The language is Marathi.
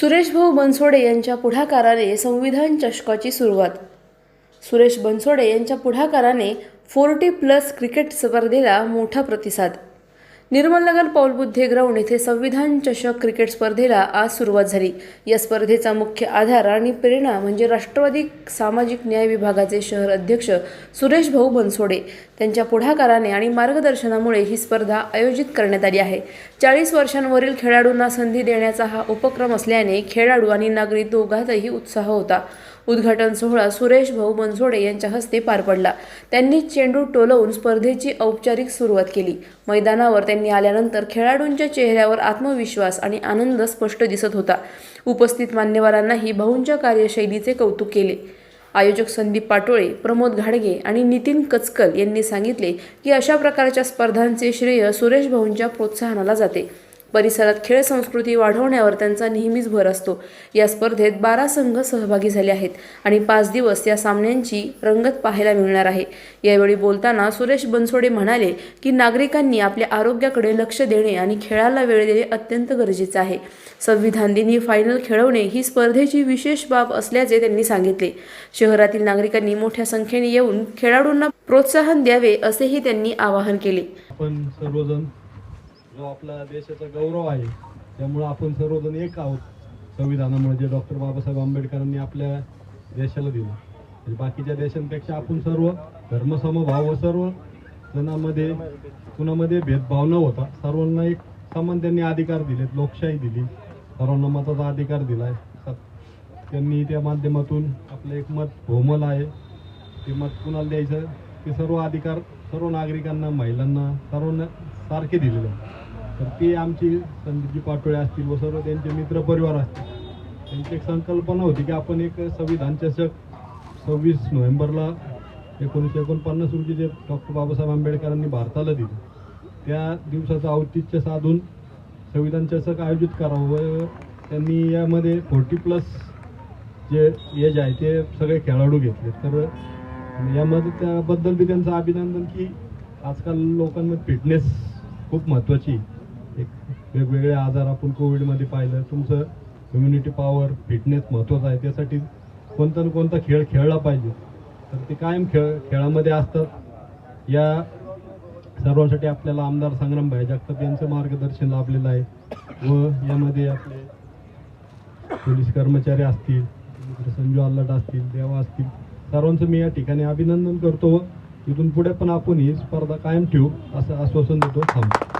सुरेशभाऊ बनसोडे यांच्या पुढाकाराने संविधान चषकाची सुरुवात. सुरेश बनसोडे यांच्या पुढाकाराने फोर्टी प्लस क्रिकेट स्पर्धेला मोठा प्रतिसाद. निर्मलनगर पौलबुद्धे ग्राउंड येथे संविधान चषक क्रिकेट स्पर्धेला आज सुरुवात झाली. या स्पर्धेचा मुख्य आधार आणि प्रेरणा म्हणजे राष्ट्रवादी सामाजिक न्याय विभागाचे शहर अध्यक्ष सुरेश भाऊ बनसोडे. त्यांच्या पुढाकाराने आणि मार्गदर्शनामुळे ही स्पर्धा आयोजित करण्यात आली आहे. चाळीस वर्षांवरील खेळाडूंना संधी देण्याचा हा उपक्रम असल्याने खेळाडू आणि नागरिक दोघातही उत्साह होता. उद्घाटन सोहळा सुरेश भाऊ बनसोडे यांच्या हस्ते पार पडला. त्यांनी चेंडू टोलवून स्पर्धेची औपचारिक सुरुवात केली. मैदानावर त्यांनी आल्यानंतर खेळाडूंच्या चेहऱ्यावर आत्मविश्वास आणि आनंद स्पष्ट दिसत होता. उपस्थित मान्यवरांनाही भाऊंच्या कार्यशैलीचे कौतुक केले. आयोजक संदीप पाटोळे प्रमोद घाडगे आणि नितीन कचकल यांनी सांगितले की अशा प्रकारच्या स्पर्धांचे श्रेय सुरेश भाऊंच्या प्रोत्साहनाला जाते. परिसरात खेळ संस्कृती वाढवण्यावर त्यांचा नेहमीच भर असतो. या स्पर्धेत बारा संघ सहभागी झाले आहेत आणि पाच दिवस या सामन्यांची रंगत पाहायला मिळणार आहे. यावेळी बोलताना सुरेश बनसोडे म्हणाले की नागरिकांनी आपल्या आरोग्याकडे लक्ष देणे आणि खेळाला वेळ देणे अत्यंत गरजेचं आहे. संविधान दिनी फायनल खेळवणे ही स्पर्धेची विशेष बाब असल्याचे त्यांनी सांगितले. शहरातील नागरिकांनी मोठ्या संख्येने येऊन खेळाडूंना प्रोत्साहन द्यावे असेही त्यांनी आवाहन केले. आपण सर्वजण जो आपला देशाचा गौरव आहे त्यामुळं आपण सर्वजण एक आहोत संविधानामुळे जे डॉक्टर बाबासाहेब आंबेडकरांनी आपल्या देशाला दिलं. म्हणजे बाकीच्या देशांपेक्षा आपण सर्व धर्मसमभाव व सर्व जणांमध्ये कुणामध्ये भेदभाव न होता सर्वांना एक समान त्यांनी अधिकार दिलेत लोकशाही दिली. सर्वांना मताचा अधिकार दिलाय. त्यांनी त्या माध्यमातून आपलं एक मत बहुमल आहे. ते मत कुणाला द्यायचं? ते सर्व अधिकार सर्व नागरिकांना महिलांना सर्वांना सारखे दिलेले आहे तर ती आमची संदीपजी पाटोळे असतील व सर्व त्यांचे मित्र परिवार असतील. त्यांची एक संकल्पना होती की आपण एक संविधान चषक सव्वीस नोव्हेंबरला एकोणीसशे एकोणपन्नास रोजी जे डॉक्टर बाबासाहेब आंबेडकरांनी भारताला दिलं त्या दिवसाचं औचित्य साधून संविधान चषक आयोजित करावं व त्यांनी यामध्ये फोर्टी प्लस जे एज आहे ते सगळे खेळाडू घेतले. तर यामध्ये त्याबद्दल बी त्यांचं अभिनंदन की आजकाल लोकांमध्ये फिटनेस खूप महत्त्वाची एक वेगवेगळे आजार आपण कोविडमध्ये पाहिलं. तुमचं इम्युनिटी पॉवर फिटनेस महत्त्वाचं आहे. त्यासाठी कोणता ना कोणता खेळ खेळला पाहिजे. तर ते कायम खेळ खेळामध्ये असतात. या सर्वांसाठी आपल्याला आमदार संग्राम भाई जगताप यांचं मार्गदर्शन लाभलेलं आहे. व यामध्ये आपले पोलीस कर्मचारी असतील संजू आल्लाट असतील देवा असतील सर्वांचं मी या ठिकाणी अभिनंदन करतो व इथून पुढे पण आपण ही स्पर्धा कायम ठेवू असं आश्वासन देतो. थांबतो